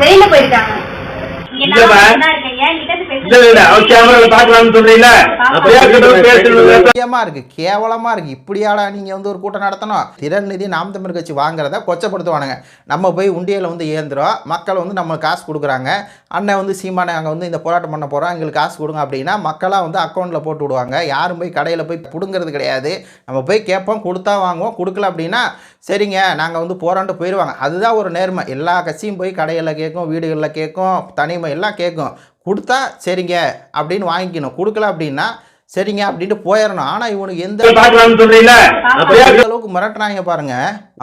வெளியில போயிருக்காங்க கேவலமா இருக்கு. கேவலமா இருக்கு. இப்படியாடா நீங்க வந்து ஒரு கூட்டம் நடத்தணும்? திறன் நிதி நாம் தமிழ் கட்சி வாங்குறத கொச்சப்படுத்துவானுங்க. நம்ம போய் உண்டியல வந்து ஏந்துறோம். மக்கள் வந்து நம்ம காசு கொடுக்குறாங்க. அண்ணன் வந்து சீமானை அங்கே வந்து இந்த போராட்டம் பண்ண போகிறோம் எங்களுக்கு காசு கொடுங்க அப்படின்னா மக்களாக வந்து அக்கௌண்ட்டில் போட்டு விடுவாங்க. யாரும் போய் கடையில் போய் பிடுங்கிறது கிடையாது. நம்ம போய் கேட்போம் கொடுத்தா வாங்குவோம். கொடுக்கல அப்படின்னா சரிங்க நாங்கள் வந்து போராண்டு போயிடுவாங்க அதுதான் ஒரு நேர்மை. எல்லா கட்சியும் போய் கடையில் கேட்கும் வீடுகளில் கேட்கும் தனிமை எல்லாம் கேட்கும். கொடுத்தா சரிங்க அப்படின்னு வாங்கிக்கணும். கொடுக்கல அப்படின்னா சரிங்க அப்படின்ட்டு போயிடணும். ஆனால் இவனுக்கு எந்த அளவுக்கு மிரட்டுறாங்க பாருங்க.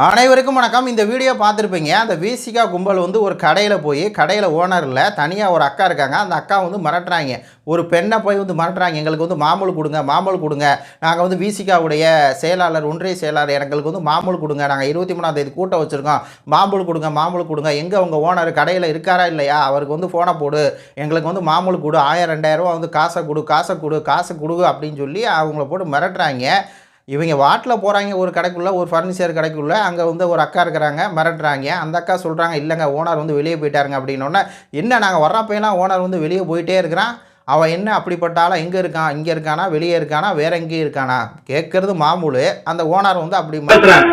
அனைவருக்கும் வணக்கம். இந்த வீடியோ பார்த்துருப்பீங்க. அந்த விசிகா கும்பல் வந்து ஒரு கடையில் போய் கடையில் ஓனரில் தனியாக ஒரு அக்கா இருக்காங்க. அந்த அக்கா வந்து மிரட்டுறாங்க. ஒரு பெண்ணை போய் வந்து மிரட்டுறாங்க. எங்களுக்கு வந்து மாமூல் கொடுங்க மாமூல் கொடுங்க. நாங்கள் வந்து விசிகாவுடைய செயலாளர் ஒன்றிய செயலாளர் எங்களுக்கு வந்து மாமூல் கொடுங்க. நாங்கள் இருபத்தி மூணாம் தேதி கூட்டம் வச்சுருக்கோம். மாமூல் கொடுங்க மாமூல் கொடுங்க. எங்கே உங்கள் ஓனர் கடையில் இருக்காரா இல்லையா? அவருக்கு வந்து ஃபோனை போடு. எங்களுக்கு வந்து மாமூல் கொடு. ஆயிரம் ரெண்டாயிரரூவா வந்து காசை கொடு காசை கொடு காசை கொடு அப்படின்னு சொல்லி அவங்கள போட்டு மிரட்டுறாங்க. இவங்க வாட்டில் போகிறாங்க ஒரு கடைக்குள்ளே ஒரு ஃபர்னிச்சர் கடைக்குள்ளே அங்கே வந்து ஒரு அக்கா இருக்கிறாங்க மிரட்டுறாங்க. அந்த அக்கா சொல்கிறாங்க இல்லைங்க ஓனர் வந்து வெளியே போயிட்டாருங்க. அப்படின்னோடனே என்ன நாங்கள் வர்றப்பெல்லாம் ஓனர் வந்து வெளியே போயிட்டே இருக்கிறான்? அவன் என்ன அப்படிப்பட்ட ஆளா? எங்கே இருக்கான் இங்கே இருக்கானா? வெளியே இருக்கானா? வேற எங்கேயும் இருக்கானா? கேட்கறது மாமூலு. அந்த ஓனர் வந்து அப்படி மாட்டேன்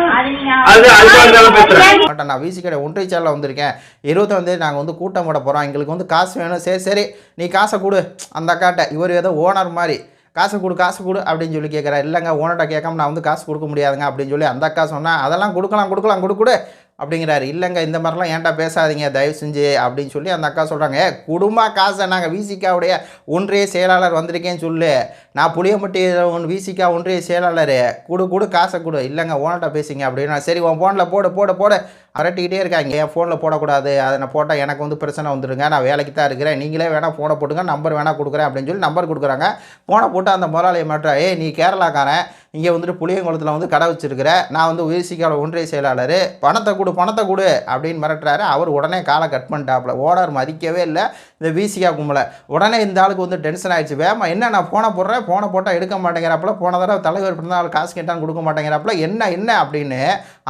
நான் வீசி கடை ஒன்றிய சேனலில் வந்திருக்கேன். இருபத்தொந்தேதி நாங்கள் வந்து கூட்டம் போட போகிறோம் எங்களுக்கு வந்து காசு வேணும். சரி சரி. நீ காசை கொடு. அந்த அக்காட்ட. இவர் ஏதோ ஓனர் மாதிரி. காசு கொடு காசு கொடு அப்படின்னு சொல்லி கேட்குறா இல்லைங்க ஓனர்கிட்ட கேட்காம நான் வந்து காசு கொடுக்க முடியாதுங்க அப்படின்னு சொல்லி அந்த அக்கா சொன்னால் அதெல்லாம் கொடுக்கலாம் கொடுக்கலாம் கொடுக்கூட. அப்படிங்கிறாரு. இல்லைங்க இந்த மாதிரிலாம் ஏன்டா பேசாதீங்க தயவு செஞ்சு அப்படின்னு சொல்லி அந்த அக்கா சொல்கிறாங்க குடும்ப காசை நாங்கள் விசிகாவுடைய ஒன்றிய செயலாளர் வந்திருக்கேன்னு சொல்லு. நான் புளியம்பட்டி ஒன் விசிகா ஒன்றிய செயலாளர். கொடு கொடு காசை கொடு. இல்லைங்க ஓனர்கிட்ட பேசுங்க அப்படின்னா சரி உன் ஃபோனில் போடு போட போட. அரட்டிக்கிட்டே இருக்காங்க. என் ஃபோனில் போடக்கூடாது? அதை நான் போட்டால் எனக்கு வந்து பிரச்சனை வந்துருங்க. நான் வேலைக்கு தான் இருக்கிறேன். நீங்களே வேணால் ஃபோனை போட்டுங்க. நம்பர் வேணால் கொடுக்குறேன் அப்படின்னு சொல்லி நம்பர் கொடுக்குறாங்க. ஃபோனை போட்டு அந்த முதலாளியை மாட்டா ஏய் நீ கேரளாக்காரன். இங்கே வந்துட்டு புளியங்குளத்தில் வந்து கடை வச்சிருக்கிற நான் வந்து உயிர்சிக்கால ஒன்றிய செயலாளர் பணத்தை கொடு பணத்தை கொடு அப்படின்னு மிரட்டுறாரு. அவர் உடனே காலை கட் பண்ணிட்டாப்புல. ஓனர் மதிக்கவே இல்லை. இந்த விசிகா கும்பலை. உடனே இந்த ஆளுக்கு வந்து டென்ஷன் ஆயிடுச்சு. வேமா என்ன நான் ஃபோனை போடுறேன்? ஃபோனை போட்டால் எடுக்க மாட்டேங்கிறாப்புல. போன தடவை தலைவர் பிறந்தநாள் காசு கேட்டான்னு கொடுக்க மாட்டேங்கிறாப்புல. என்ன என்ன அப்படின்னு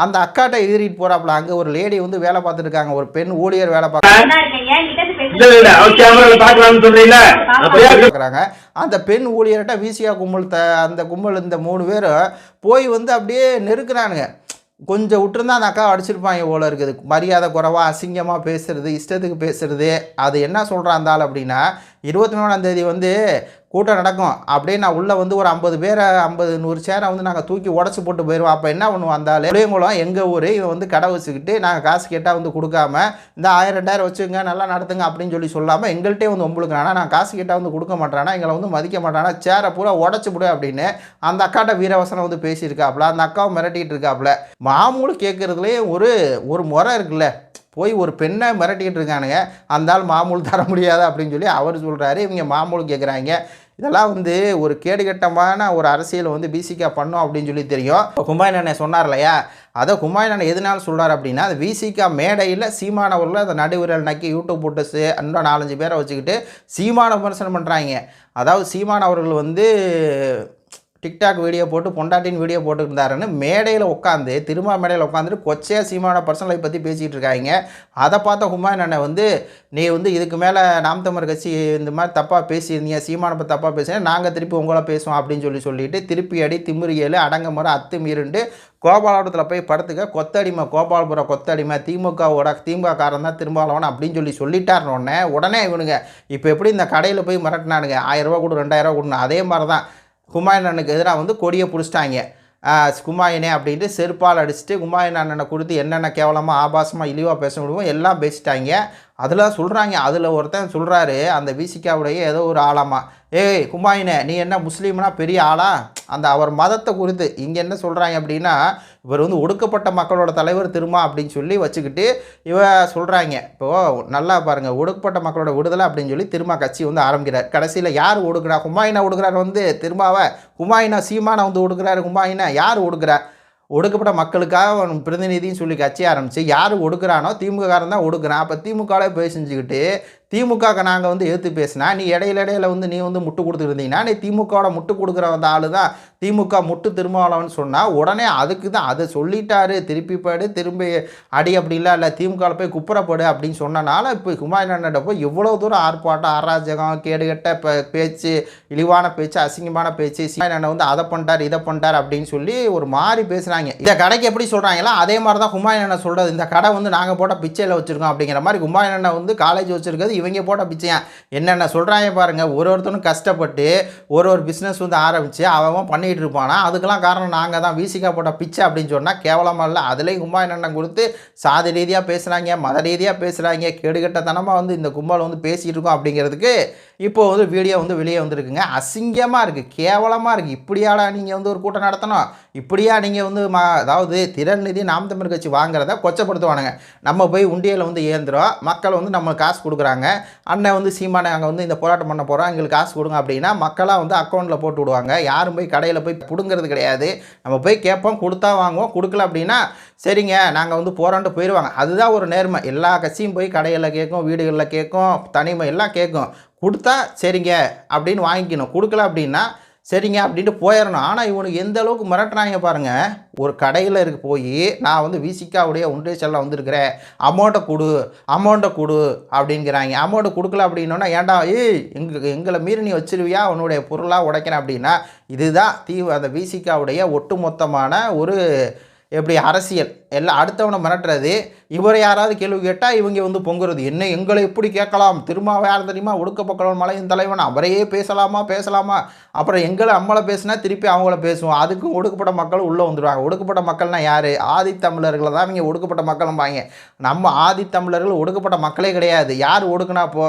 அந்த அக்காட்ட எதிரிட்டு போறாப்புல. அங்கே ஒரு லேடி வந்து வேலை பார்த்துருக்காங்க ஒரு பெண் ஊழியர் வேலை பார்க்க அந்த பெண் ஊழியர்கிட்ட விசியா கும்பல் த அந்த கும்பல் இந்த மூணு பேரும் போய் வந்து அப்படியே நெருக்குறானுங்க. கொஞ்சம் விட்டுருந்தா அந்த அக்கா அடிச்சிருப்பாங்க போல இருக்குது. மரியாதை குறைவா அசிங்கமாக பேசுறது இஷ்டத்துக்கு பேசுறது. அது என்ன சொல்கிறான் அந்த ஆள் அப்படின்னா இருபத்தி மூணாம் தேதி வந்து கூட்டம் நடக்கும். அப்படியே நான் உள்ளே வந்து ஒரு ஐம்பது பேரை ஐம்பது நூறு சேரை வந்து நாங்கள் தூக்கி உடச்சி போட்டு போயிடுவோம் அப்போ என்ன பண்ணுவோம் அந்த ஆள் புளியங்குளம் எங்கள் ஊர் இவன் வந்து கடை வச்சுக்கிட்டு நாங்கள் காசு கேட்டால் வந்து கொடுக்காம இந்த ஆயிரம் ரெண்டாயிரம் வச்சுங்க நல்லா நடத்துங்க அப்படின்னு சொல்லி சொல்லாமல் எங்கள்கிட்டே வந்து உங்களுக்கு ஆனால் நான் காசு கேட்டால் வந்து கொடுக்க மாட்டானா எங்களை வந்து மதிக்க மாட்டானா சேரை பூரா உடச்சி விடு அப்படின்னு அந்த அக்காட்ட வீரவசனம் வந்து பேசியிருக்காப்புல அந்த அக்காவை மிரட்டிக்கிட்டு இருக்காப்புல மாமூல் கேட்குறதுலேயே ஒரு ஒரு முறை இருக்குல்ல போய் ஒரு பெண்ணை மிரட்டிக்கிட்டு இருக்கானுங்க. அந்த ஆள் மாமூல் தர முடியாது அப்படின்னு சொல்லி அவர் சொல்கிறாரு இவங்க மாமூல் கேட்குறாங்க இதெல்லாம் வந்து ஒரு கேடுகட்டமான ஒரு அரசியல் வந்து பிசிகா பண்ணும் அப்படின்னு சொல்லி தெரியும். குமாயின் அண்ணன் சொன்னார் இல்லையா? அதை குமாயின் அண்ணன் எதனால சொல்கிறார் அப்படின்னா அது விசிகா மேடையில் சீமானவர்கள் அந்த நடுவிரல் நக்கி யூடியூப் போட்டு இன்னும் நாலஞ்சு பேரை வச்சுக்கிட்டு சீமான விமர்சனம் பண்ணுறாங்க அதாவது சீமான் அவர்கள் வந்து டிக்டாக் வீடியோ போட்டு பொண்டாட்டின் வீடியோ போட்டுருந்தாருன்னு மேடையில் உட்காந்து திரும்ப மேடையில் உட்காந்துட்டு கொச்சையா சீமான லைஃப் பற்றி பேசிகிட்டு இருக்காங்க. அதை பார்த்த ஹுமாயூன் அண்ணன் வந்து நீ வந்து இதுக்கு மேலே நாம் தமிழர் கட்சி இந்த மாதிரி தப்பாக பேசியிருந்தீங்க சீமான பற்றி தப்பாக பேசினேன் நாங்கள் திருப்பி உங்களை பேசுவோம் அப்படின்னு சொல்லி சொல்லிட்டு திருப்பி அடி திமிரியல் அடங்க முறை அத்து மீறுண்டு கோபாலபுரத்தில் போய் படுத்துக்க கொத்தடிமை கோபாலபுரம் கொத்தடிமை திமுகவோட திமுக காரன் தான் திரும்பாலவன் அப்படின்னு சொல்லி சொல்லிட்டாருன்னு உடனே இவனுங்க இப்போ எப்படி இந்த கடையில் போய் மிரட்டினானுங்க ஆயிரம் ரூபா கொடு ரெண்டாயிரரூவா கொடுணும் அதே மாதிரி தான் ஹுமாயூன் அண்ணனுக்கு எதிராக வந்து கொடியை பிடிச்சிட்டாங்க. குமாயினே அப்படின்ட்டு செருப்பால் அடிச்சுட்டு குமாயன் அண்ணனை கொடுத்து என்னென்ன கேவலமாக ஆபாசமாக இழிவாக பேச முடியுமோ எல்லாம் பேசிட்டாங்க. அதில் சொல்கிறாங்க அதில் ஒருத்தன் சொல்கிறாரு அந்த விசிகாவுடைய ஏதோ ஒரு ஆளாமா. ஏய் குமாயினே நீ என்ன முஸ்லீம்னா பெரிய ஆளா? அந்த அவர் மதத்தை குறித்து இங்கே என்ன சொல்கிறாங்க அப்படின்னா இவர் வந்து ஒடுக்கப்பட்ட மக்களோட தலைவர் திருமா அப்படின்னு சொல்லி வச்சுக்கிட்டு இவ சொல்கிறாங்க இப்போது நல்லா பாருங்கள் ஒடுக்கப்பட்ட மக்களோட விடுதலை அப்படின்னு சொல்லி திருமா கட்சி வந்து ஆரம்பிக்கிறார். கடைசியில் யார் ஒடுக்குறா? குமாயினா ஒடுக்குறாரு வந்து திருமாவை. குமாயினா சீமானை வந்து ஒடுக்குறாரு குமாயினா யார் ஒடுக்குறா? ஒடுக்கப்பட்ட மக்களுக்காக அவன் பிரதிநிதின்னு சொல்லி கட்சி ஆரம்பித்து யார் ஒடுக்குறானோ திமுககாரன் தான் ஒடுக்குறான். அப்போ திமுகவில் போய் செஞ்சுக்கிட்டு திமுக நாங்கள் வந்து ஏற்று பேசினா நீ இடையில இடையில வந்து நீ வந்து முட்டு கொடுத்துருந்தீங்கன்னா நீ திமுகவோட முட்டு கொடுக்குற அந்த ஆளு தான். திமுக முட்டு திருமாவளவன் சொன்னால் உடனே அதுக்கு தான் அதை சொல்லிட்டாரு. திருப்பி பாடு திரும்பி அடி அப்படி இல்லை இல்லை திமுகவில் போய் குப்புறப்படு அப்படின்னு சொன்னனால இப்போ குமாரன் அண்ணன் போய் எவ்வளோ தூரம் ஆர்ப்பாட்டம் அராஜகம் கேடுகட்ட இப்போ பேச்சு இழிவான பேச்சு அசிங்கமான பேச்சு குமாரன் அண்ணன் வந்து அதை பண்ணிட்டார் இதை பண்ணிட்டார் அப்படின்னு சொல்லி ஒரு மாதிரி பேசுகிறாங்க இந்த கடைக்கு எப்படி சொல்கிறாங்களோ அதே மாதிரி தான் குமாரன் அண்ணன் சொல்கிறது இந்த கடை வந்து நாங்கள் போட்ட பிச்சையில் வச்சுருக்கோம் அப்படிங்கிற மாதிரி குமாரன் அண்ணன் வந்து காலேஜ் வச்சுருக்கிறது இவங்க போட்ட பிச்சையா? என்னென்ன சொல்கிறாங்க பாருங்கள் ஒரு ஒருத்தனும் கஷ்டப்பட்டு ஒரு ஒரு பிஸ்னஸ் வந்து ஆரம்பித்து அவன் பண்ணிகிட்டு இருப்பானா? அதுக்கெல்லாம் காரணம் நாங்கள் தான். விசிகா போட்ட பிச்சை அப்படின்னு சொன்னால் கேவலமாக இல்லை. அதுலேயும் கும்பா அண்ணன் கொடுத்து சாதி ரீதியாக பேசுகிறாங்க மத ரீதியாக பேசுகிறாங்க கேடுகட்டத்தனமாக வந்து இந்த கும்பல் வந்து பேசிகிட்டு இருக்கோம் அப்படிங்கிறதுக்கு இப்போ வந்து வீடியோ வந்து வெளியே வந்திருக்குங்க. அசிங்கமாக இருக்குது கேவலமாக இருக்குது இப்படியாடா நீங்கள் வந்து ஒரு கூட்டம் நடத்தணும்? இப்படியா நீங்கள் வந்து மா அதாவது திறன்நிதி நாம் தமிழ் கட்சி வாங்குறத கொச்சப்படுத்துவானுங்க. நம்ம போய் உண்டியலில் வந்து ஏந்துரும் மக்கள் வந்து நம்ம காசு கொடுக்குறாங்க. அண்ணன் வந்து சீமானை அங்கே வந்து இந்த போராட்டம் பண்ண போகிறோம் எங்களுக்கு காசு கொடுங்க அப்படின்னா மக்களாக வந்து அக்கௌண்ட்டில் போட்டு விடுவாங்க. யாரும் போய் கடையில் போய் பிடுங்கிறது கிடையாது. நம்ம போய் கேட்போம். கொடுத்தா வாங்குவோம். கொடுக்கல அப்படின்னா சரிங்க நாங்கள் வந்து போராண்டு போயிடுவாங்க அதுதான் ஒரு நேர்மை. எல்லா கட்சியும் போய் கடையில் கேட்கும் வீடுகளில் கேட்கும் தனிமை எல்லாம் கேட்கும். கொடுத்தா சரிங்க அப்படின்னு வாங்கிக்கணும். கொடுக்கல அப்படின்னா சரிங்க அப்படின்ட்டு போயிடணும் ஆனால் இவனுக்கு எந்த அளவுக்கு மிரட்டுறாங்க பாருங்கள் ஒரு கடையில் இருக்க போய் நான் வந்து விசிக்காவுடைய ஒன்றிய செல்ல வந்திருக்கிறேன். அமௌண்ட்டை கொடு. அமௌண்ட்டை கொடு. அப்படிங்கிறாங்க. அமௌண்ட்டை கொடுக்கல அப்படின்னோன்னா ஏன்டா ஏய் எங்களுக்கு எங்களை மீறி நீ வச்சிருவியா? உன்னுடைய பொருளாக உடைக்கிறேன். அப்படின்னா இதுதான் தீவு அந்த விசிக்காவுடைய ஒட்டுமொத்தமான ஒரு எப்படி அரசியல்? எல்லாம் அடுத்தவனை மிரட்டுறது. இவரை யாராவது கேள்வி கேட்டால் இவங்க வந்து பொங்குறது. என்ன எங்களை எப்படி கேட்கலாம்? திரும்ப யார் தெரியுமா? ஒடுக்கப்பட்டவன் மலையின் தலைவன். அவரையே பேசலாமா? பேசலாமா? அப்புறம் எங்களை நம்மளை பேசினா திருப்பி அவங்கள பேசுவோம். அதுக்கும் ஒடுக்கப்பட்ட மக்கள் உள்ளே வந்துடுவாங்க ஒடுக்கப்பட்ட மக்கள்னால் யார்? ஆதித்தமிழர்களை தான் இவங்க ஒடுக்கப்பட்ட மக்கள்பாங்க. நம்ம ஆதித்தமிழர்கள் ஒடுக்கப்பட்ட மக்களே கிடையாது. யார் ஒடுக்குனா போ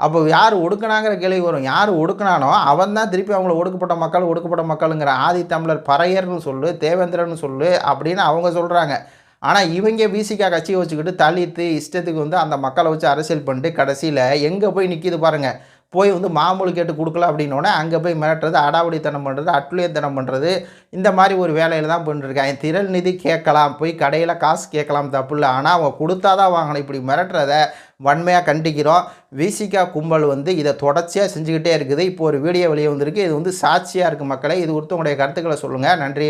அப்போ யார் ஒடுக்குனாங்கிற கேள்வி வரும். யார் ஒடுக்கினானோ அவன் தான் திருப்பி அவங்கள ஒடுக்கப்பட்ட மக்கள் ஒடுக்கப்பட்ட மக்களுங்கிற ஆதி தமிழர் பறையர்னு சொல்லு தேவேந்திரன்னு சொல்லு அப்படின்னு அவங்க சொல்கிறாங்க ஆனால் இவங்க பிசிகா கட்சியை வச்சுக்கிட்டு தலித்து இஷ்டத்துக்கு வந்து அந்த மக்களை வச்சு அரசியல் பண்ணிட்டு கடைசியில் எங்கே போய் நிற்கிது பாருங்கள் போய் வந்து மாமூல் கேட்டு கொடுக்கல அப்படின்னோடனே அங்கே போய் மிரட்டுறது அடாவடித்தனம் பண்ணுறது அட்டுழியத்தனம் பண்ணுறது இந்த மாதிரி ஒரு வேலையில் தான் பண்ணிருக்காங்க திரள் நிதி கேட்கலாம் போய் கடையில் காசு கேட்கலாம் தப்பு இல்லை. ஆனால் அவங்க கொடுத்தா தான் வாங்கணும். இப்படி மிரட்டுறத வன்மையாக கண்டிக்கிறோம். விசிகா கும்பல் வந்து இதை தொடர்ச்சியாக செஞ்சுக்கிட்டே இருக்குது. இப்போ ஒரு வீடியோ வெளியே வந்திருக்கு. இது வந்து சாட்சியாக இருக்குது மக்களை. இது குறித்து உங்களுடைய கருத்துக்களை சொல்லுங்கள் நன்றி